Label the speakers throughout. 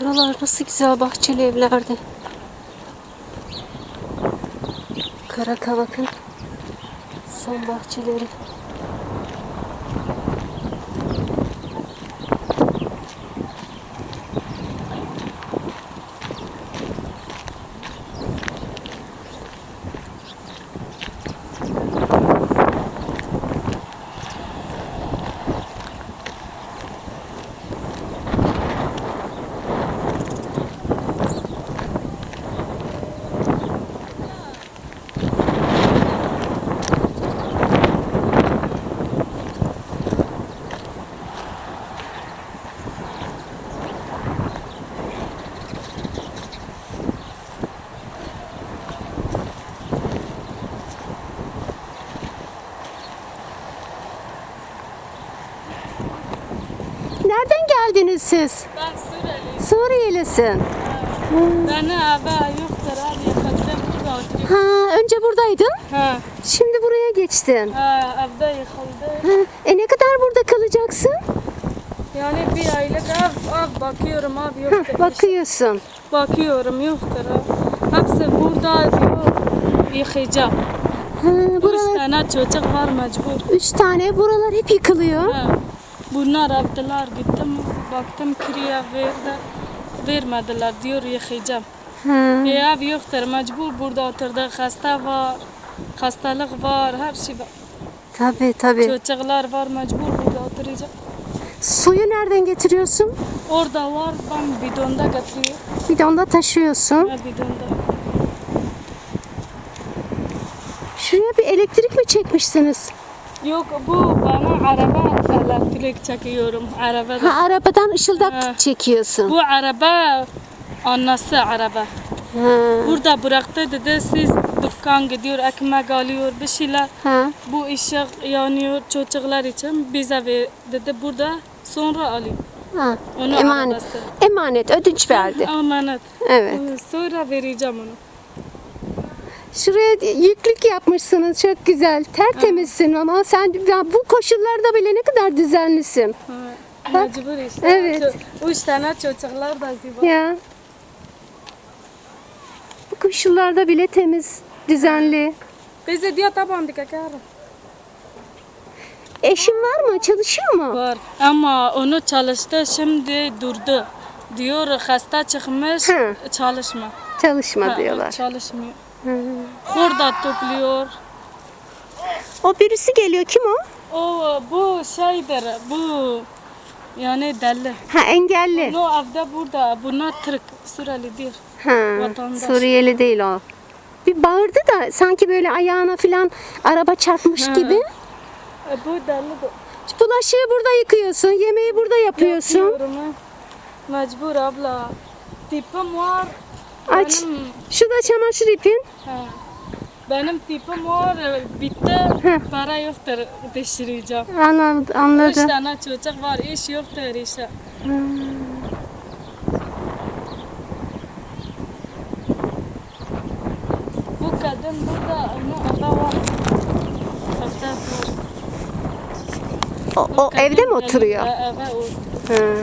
Speaker 1: Buralar nasıl güzel bahçeli evlerdi. Karakavak'ın son bahçeleri. Nereden geldiniz siz?
Speaker 2: Ben Suriyeliyim.
Speaker 1: Suriyelisin.
Speaker 2: Beni eve yoktur abi yıkıldım burada oturuyorum.
Speaker 1: Ha, önce buradaydın.
Speaker 2: Ha,
Speaker 1: Şimdi buraya geçtin.
Speaker 2: ha evde yıkıldı.
Speaker 1: Ha, e ne kadar burada kalacaksın?
Speaker 2: Yani bir aylık ev, ev bakıyorum abi
Speaker 1: Ha,
Speaker 2: yoktur.
Speaker 1: bakıyorsun.
Speaker 2: Bakıyorum yoktur abi. Hepsi burada diyor yıkayacağım.
Speaker 1: Ha,
Speaker 2: Üç
Speaker 1: buralar,
Speaker 2: tane çocuk var mecbur.
Speaker 1: üç tane buralar hep yıkılıyor.
Speaker 2: Ha. Bunlar evdeler gittim baktım kiriye verdi. Vermediler diyor yıkayacağım.
Speaker 1: Ha,
Speaker 2: E, ev yoktur mecbur burada oturduk. Hasta var. Hastalık var, her şey var.
Speaker 1: tabii tabii.
Speaker 2: Çocuklar var mecbur burada oturacak.
Speaker 1: Suyu nereden getiriyorsun?
Speaker 2: Orada var ben bidonda getiriyorum.
Speaker 1: Bidonda taşıyorsun.
Speaker 2: Ha bidonda.
Speaker 1: Şuraya bir elektrik mi çekmişsiniz?
Speaker 2: Yok bu bana araba elektrik çekiyorum arabada.
Speaker 1: Ha, arabadan ışıldak
Speaker 2: Ha.
Speaker 1: çekiyorsun.
Speaker 2: Bu araba annesi araba.
Speaker 1: Ha,
Speaker 2: Burada bıraktı dedi siz dükkan gidiyor ekmek alıyor bir şeyler.
Speaker 1: ha.
Speaker 2: Bu ışık yanıyor çocuklar için bize ver dedi burada sonra alıyor.
Speaker 1: ha.
Speaker 2: Onu
Speaker 1: Emanet.
Speaker 2: arabası.
Speaker 1: Emanet ödünç verdi.
Speaker 2: Emanet.
Speaker 1: Evet.
Speaker 2: Sonra vereceğim onu.
Speaker 1: Şuraya yüklük yapmışsınız çok güzel. Tertemizsin ama sen ya bu koşullarda bile ne kadar düzenlisin.
Speaker 2: Ha,
Speaker 1: Bak,
Speaker 2: Mecbur işte.
Speaker 1: evet.
Speaker 2: Ço- Üç tane çocuklar da ziba.
Speaker 1: Ya. Bu koşullarda bile temiz, düzenli.
Speaker 2: Bize diyor dikkat edin.
Speaker 1: Eşin var mı? Çalışıyor mu?
Speaker 2: Var ama onu çalıştı şimdi durdu. Diyor hasta çıkmış
Speaker 1: Hı.
Speaker 2: çalışma.
Speaker 1: Çalışma
Speaker 2: Ha,
Speaker 1: diyorlar.
Speaker 2: Çalışmıyor. Hurda topluyor.
Speaker 1: O birisi geliyor. Kim o?
Speaker 2: O bu şeydir bu yani deli.
Speaker 1: Ha engelli.
Speaker 2: No evde burada bunlar Türk Suriyelidir.
Speaker 1: Ha,
Speaker 2: Vatandaş.
Speaker 1: Suriyeli değil o. Bir bağırdı da sanki böyle ayağına falan araba çarpmış
Speaker 2: Hı.
Speaker 1: gibi.
Speaker 2: E, bu deli de.
Speaker 1: Bulaşığı burada yıkıyorsun, yemeği burada yapıyorsun.
Speaker 2: Yapıyorum ha. Mecbur abla. Tipim var.
Speaker 1: Aç.
Speaker 2: Benim,
Speaker 1: Şurada çamaşır ipin.
Speaker 2: Benim tipim var. e, Bitti. Para yoktur değiştireceğim.
Speaker 1: Anladım.
Speaker 2: Üç
Speaker 1: anladım.
Speaker 2: tane çocuk var. iş yoktur işte. Bu kadın burada onu eve var.
Speaker 1: O, o
Speaker 2: Kadın
Speaker 1: evde mi oturuyor?
Speaker 2: de Eve oturuyor.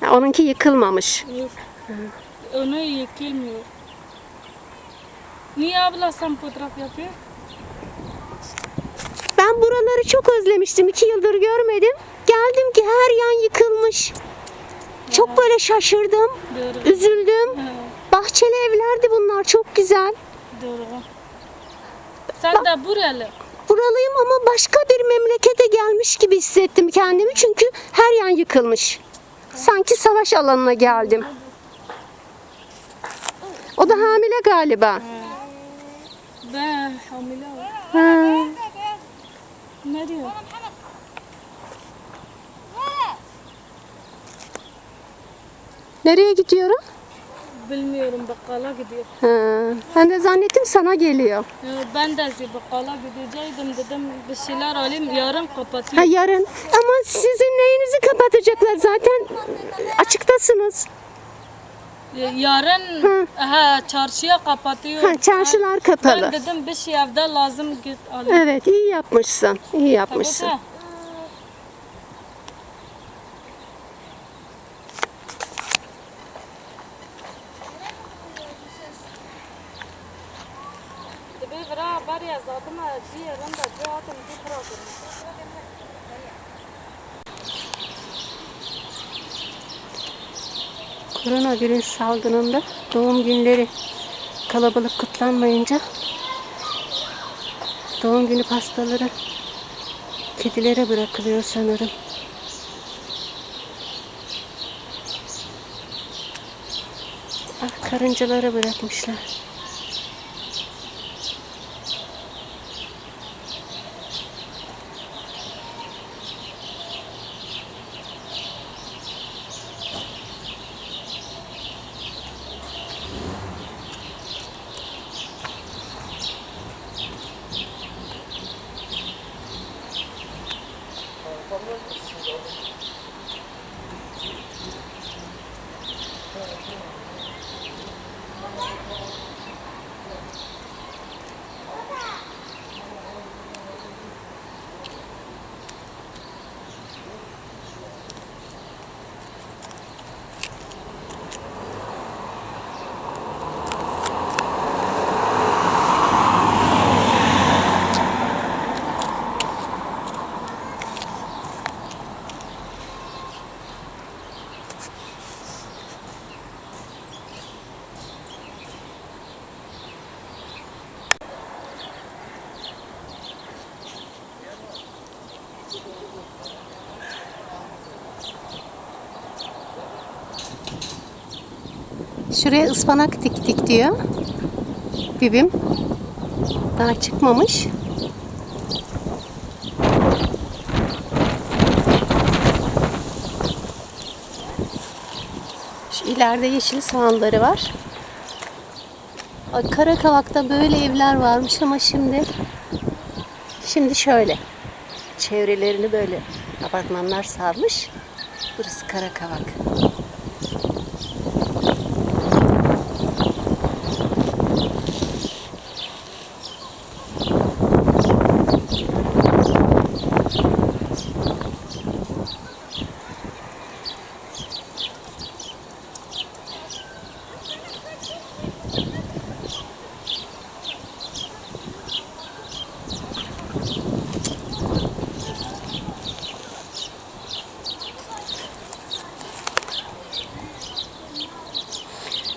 Speaker 1: Ha. Ha, onunki yıkılmamış.
Speaker 2: Yok. Onu yıkılmıyor. Niye abla sen fotoğraf yapıyor?
Speaker 1: buraları çok özlemiştim. iki yıldır görmedim. Geldim ki her yan yıkılmış. Çok böyle şaşırdım.
Speaker 2: Doğru.
Speaker 1: Üzüldüm.
Speaker 2: Ha,
Speaker 1: Bahçeli evlerdi bunlar. Çok güzel.
Speaker 2: Doğru. Sen de buralı.
Speaker 1: Buralıyım ama başka bir memlekete gelmiş gibi hissettim kendimi. Çünkü her yan yıkılmış. Sanki savaş alanına geldim. O da hamile galiba.
Speaker 2: Ben hamile.
Speaker 1: Ha.
Speaker 2: Ne diyor?
Speaker 1: Nereye gidiyorum?
Speaker 2: Bilmiyorum bakkala gidiyor.
Speaker 1: Ha. Ben de zannettim sana geliyor.
Speaker 2: Ben de bakkala gidecektim dedim bir şeyler alayım yarın
Speaker 1: Ha
Speaker 2: kapatayım.
Speaker 1: yarın. Ama sizin neyinizi kapatacaklar zaten açıktasınız.
Speaker 2: Yarın ha çarşıya kapatıyor.
Speaker 1: Ha, çarşılar kapalı.
Speaker 2: Ben dedim bir şey evde lazım git alayım.
Speaker 1: Evet iyi yapmışsın. İyi yapmışsın.
Speaker 2: Tabii. Debe vra barya zatıma ciğerim de cihatım bir bırakın.
Speaker 1: Koronavirüs salgınında doğum günleri kalabalık kutlanmayınca doğum günü pastaları kedilere bırakılıyor sanırım. Ah, karıncalara bırakmışlar. Şuraya ıspanak diktik diyor. Bibim. Daha çıkmamış. Şu ileride yeşil soğanları var. Karakavak'ta böyle evler varmış ama şimdi şimdi şöyle. Çevrelerini böyle apartmanlar sarmış. Burası Karakavak.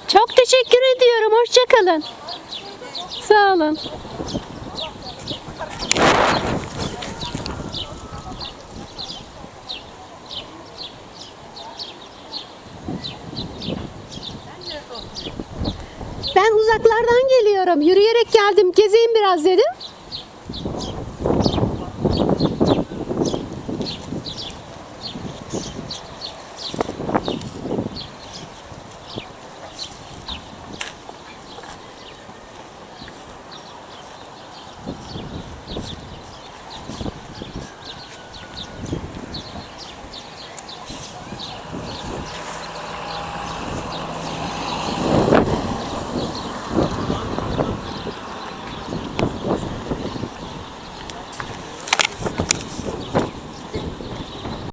Speaker 1: Çok teşekkür ediyorum. Hoşçakalın. Sağ olun. Ben uzaklardan geliyorum. Yürüyerek geldim. Gezeyim biraz dedim.